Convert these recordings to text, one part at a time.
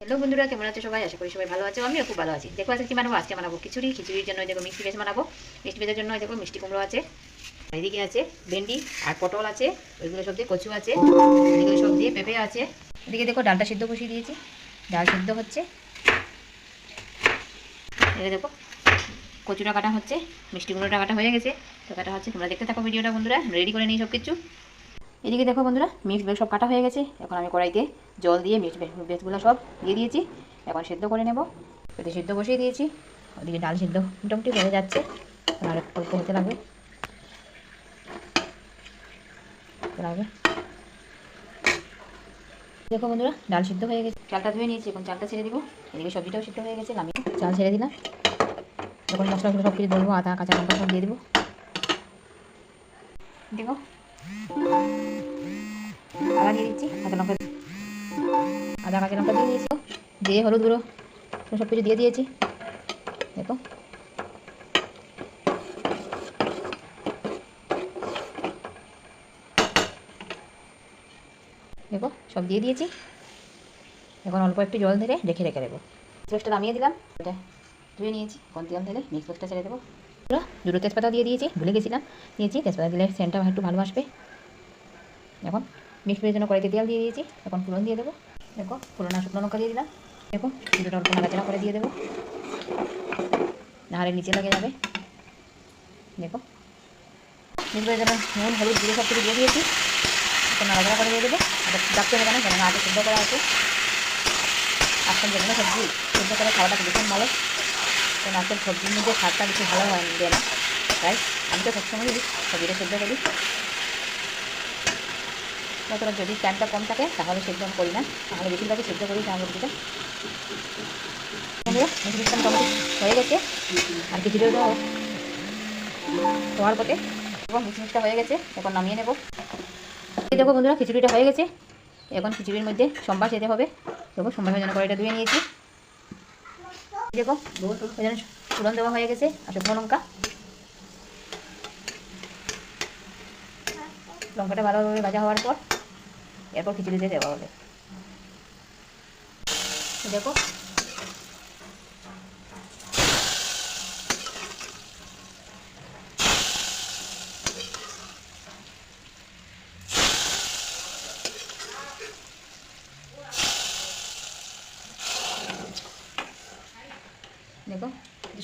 Hello বন্ধুরা, কেমন আছো সবাই? আশা করি সবাই ভালো আছো, আমিও খুব ভালো আছি। দেখো, আজকে কি বানাবো, আজকে বানাবো খিচুড়ি। খিচুড়ির জন্য দেখো মিষ্টি ভেজ বানাবো। মিষ্টি ভেজের জন্য দেখো মিষ্টি কুমড়ো আছে। এদিকে আছে ভেন্ডি আর পটল আছে, ওইগুলো সব দিয়ে কচু আছে, এদিকে সব দিয়ে পেঁপে আছে। এদিকে দেখো ডালটা সিদ্ধ বসিয়ে দিয়েছি, ডাল সিদ্ধ হচ্ছে। এদিকে দেখো কচুটা কাটা হচ্ছে, মিষ্টি কুমড়োটা কাটা হয়ে গেছে। তো কাটা হচ্ছে, তোমরা দেখতে থাকো ভিডিওটা বন্ধুরা রেডি করে নিই সব কিছু এদিকে দেখো বন্ধুরা, মিক্স ভেজ সব কাটা হয়ে গেছে। এখন আমি কড়াইতে জল দিয়ে মিক্স ভেজগুলো সব দিয়ে দিয়েছি। এখন সেদ্ধ করে নেব। এতে সিদ্ধ বসিয়ে দিয়েছি। ওদিকে ডাল সিদ্ধ মোটামুটি হয়ে যাচ্ছে। আর অল্প হতে লাগবে। দেখো বন্ধুরা, ডাল সিদ্ধ হয়ে গেছে। চালটা ধুয়ে নিয়েছি। এখন চালটা ছেড়ে দিব। এদিকে সবজিটাও সিদ্ধ হয়ে গেছে। আমি চাল ছেড়ে দিলাম। এখন মশলাগুলো সব কিছু দেবো আদা, কাঁচা লঙ্কা সব দিয়ে দেবো। দেখো। আদা দিয়ে দিচ্ছি কাঁচা লঙ্কা আদা, কাঁচা লঙ্কা দিয়ে দিয়েছি। দিয়ে হলুদ গুঁড়ো সব কিছু দিয়ে দিয়েছি। দেখো। দেখো, সব দিয়ে দিয়েছি। এখন অল্প একটু জল ধরে রেখে রেখে দেবো। মিক্সটা নামিয়ে দিলাম। এটা ধুয়ে নিয়েছি। এখন তেল ঢেলে মিক্সটা ছেড়ে দেবো। পুরো দুটো তেজপাতা দিয়ে দিয়েছি, ভুলে গেছিলাম। দিয়েছি, তেজপাতা দিলে সেন্টটা একটু ভালো আসবে। এখন মিক্স ভেজের জন্য কড়াইতে তেল দিয়ে দিয়েছি। এখন ফুলন দিয়ে দেবো। দেখো ফুলনা শুকনো লঙ্কা দিয়ে দিলাম। দেখো দুটো অল্প নাড়াচাড়া করে দিয়ে দেবো। নাহলে নিচে লেগে যাবে। দেখো। মিক্স ভেজের জন্য নুন, হলুদ দিয়ে সব কিছু দিয়ে দিয়েছি। এখন নাড়াচাড়া করে দিয়ে দেবো। ডাকতে হবে না কেন? আগে সিদ্ধ করা আছে। আজকাল যেগুলো সবজি, সিদ্ধ করে খাওয়াটা ভীষণ ভালো। তো আজকাল সবজির মধ্যে স্বাদটা বেশি ভালো হয় না তাই আমি তো সবসময় সবজিটা সিদ্ধ করি। তারপরে যদি টাইমটা কম থাকে, তাহলে সেদ্ধ করি না। তাহলে বেশিরভাগই সেদ্ধ করি বন্ধুরা মিষ্টিটা মোটামুটি হয়ে গেছে। আর কিছু দেবো হওয়ার পথে এবং মিষ্টিটা হয়ে গেছে, এখন নামিয়ে নেব। দেখো বন্ধুরা, খিচুড়িটা হয়ে গেছে। এখন খিচুড়ির মধ্যে সম্বাস যেতে হবে। দেখো সম্বাসের জন্য কড়াইটা ধুয়ে নিয়েছি। দেখো জন্য ফুলন দেওয়া হয়ে গেছে, আর শুকনো লঙ্কা। লঙ্কাটা ভালোভাবে ভাজা হওয়ার পর এরপর খিচুড়িতে দেওয়া হবে দেখো। দেখো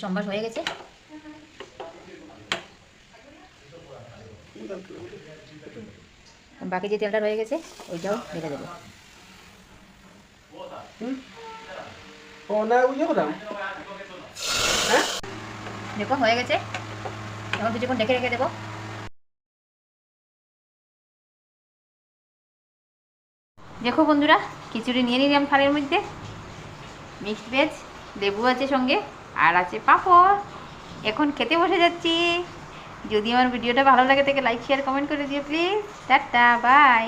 সম্বাস হয়ে গেছে। বাকি যে তেলটা রয়ে গেছে ওইটাও ঢেলে দেবো। হ্যাঁ? দেখো হয়ে গেছে। এখন কিছুক্ষণ ডেকে রেখে দেবো। দেখো বন্ধুরা খিচুড়ি নিয়ে নিলাম থালের মধ্যে। মিক্সড ভেজ লেবু আছে সঙ্গে আর আছে পাঁপড়। এখন খেতে বসে যাচ্ছি। যদি আমার ভিডিওটা ভালো লাগে থেকে লাইক শেয়ার কমেন্ট করে দিও প্লিজ টাটা বাই